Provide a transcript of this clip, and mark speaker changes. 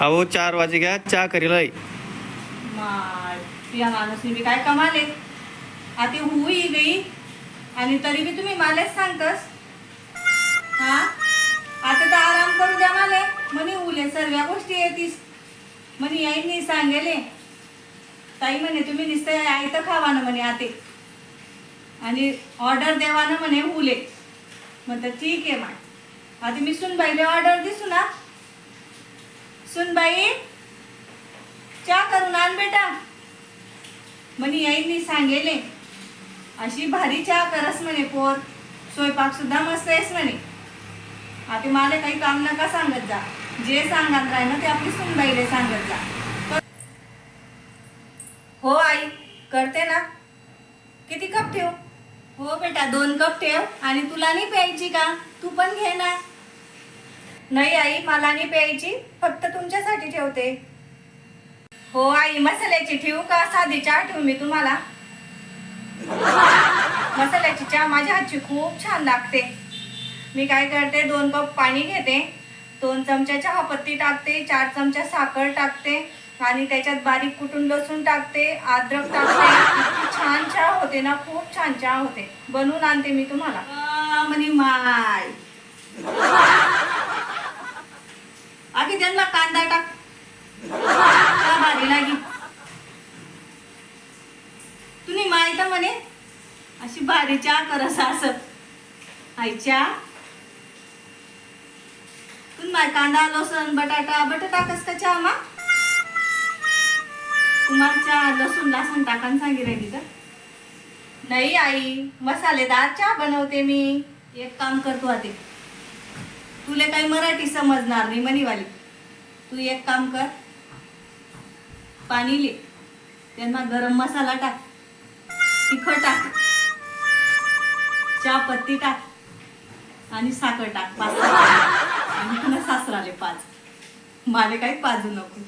Speaker 1: अहो चार वाजे घ्या चहा करीलय
Speaker 2: माय या माणूसनी मी काय कमाले? आता होऊ गई आणि तरी बी तुम्ही मलाच सांगतस. हा? आता तर आराम करू द्या मला. म्हणे उले सर्व गोष्टी येतीस. म्हणे याईनी सांगेले. ताई म्हणे तुम्ही नुसतं तर खावा ना म्हणे आते. आणि ऑर्डर देवा ना म्हणे उले म्हणतात ठीक आहे मा आता मी पाहिले ऑर्डर दिसू ना. सुनबाई चहा करून आण बेटा. म्हणे आईनी सांगेले अशी भारी चहा करस म्हणे पोर. स्वयंपाक सुद्धा मस्त आहेस म्हणे. आता मला काही काम नका सांगत जा. जे सांगत राह ना ते आपली सुनबाईले सांगत जा. हो आई करते ना. किती कप ठेव? हो बेटा दोन कप ठेव. आणि तुला नाही प्यायची का? तू पण घे ना. नाही आई मला नाही प्यायची फक्त तुमच्यासाठी ठेवते. हो आई मसाल्याची ठेवू का? साधी चहा ठेवू मी तुम्हाला. मसाल्याची चहा माझ्या हातची खूप छान लागते. मी काय करते दोन कप पाणी घेते दोन चमचा चहापत्ती टाकते चार चमचा साखर टाकते आणि त्याच्यात बारीक कुटून लसूण टाकते अद्रक टाकते. छान चहा होते ना खूप छान चहा होते. बनवून आणते मी तुम्हाला म्हणे माय आधी त्यांना कांदा टाक. भारी लागी तुम्ही माहीत म्हणे अशी भारी चहा करस असं. आईच्या तुम्ही माय कांदा लसूण बटाटा बटाटा कस का चहा मा? तुम्हाला चहा लसूण लसूण टाकान सांगी राहिली का नाही आई मसालेदार चहा बनवते मी. एक काम करतो आधी. तुला काही मराठी समजणार नाही मनीवाली तू एक काम कर पाणी ले त्यांना गरम मसाला टाक तिखट टाक चहा पत्ती टाक आणि साखर टाक पाच टाक. आणि पुन्हा सासराले पाच. मला काही पाजू नको.